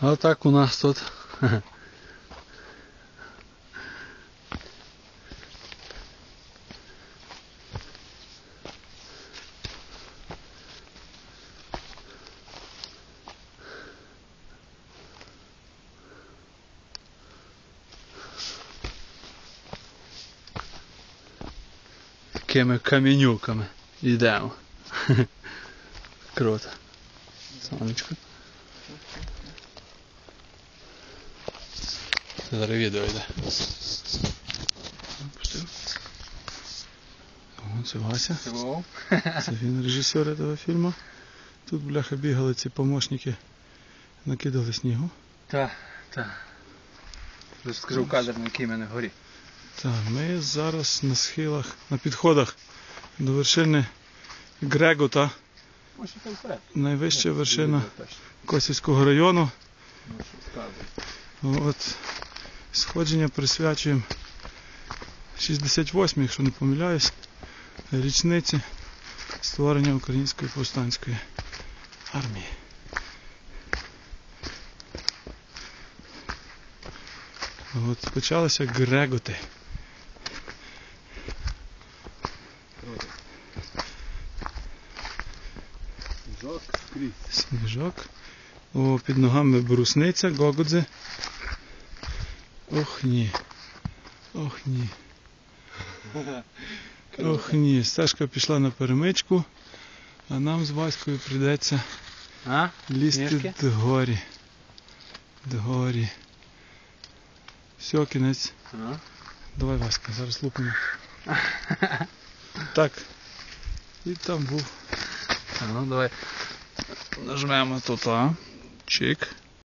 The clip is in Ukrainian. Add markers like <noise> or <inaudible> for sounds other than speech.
Отак у нас тут. Такими каменюками йдемо. Круто. Сонечко. Це Зараз відео йде. О, це Вася. <laughs> Це він режисер цього фільму. Тут, бляха, бігали ці помощники, накидали снігу. Так, так. Скажу кадр, на який мене горі. Так, ми зараз на схилах, на підходах до вершини Грегота, найвища вершина Косівського району. От, сходження присвячуємо 68, якщо не помиляюсь, річниці створення Української повстанської армії. От почалися Греготи. Жок. Сніжок. О, під ногами брусниця, гогодзи. Ох ні. Ох ні. Ох ні. Стежка пішла на перемичку, а нам з Ваською прийдеться А? лізти догорі. Догорі. Все, кінець. А? Давай, Васька, зараз лупимо. Так. І там був. Ну, давай. Нажмемо тут, а. Чик.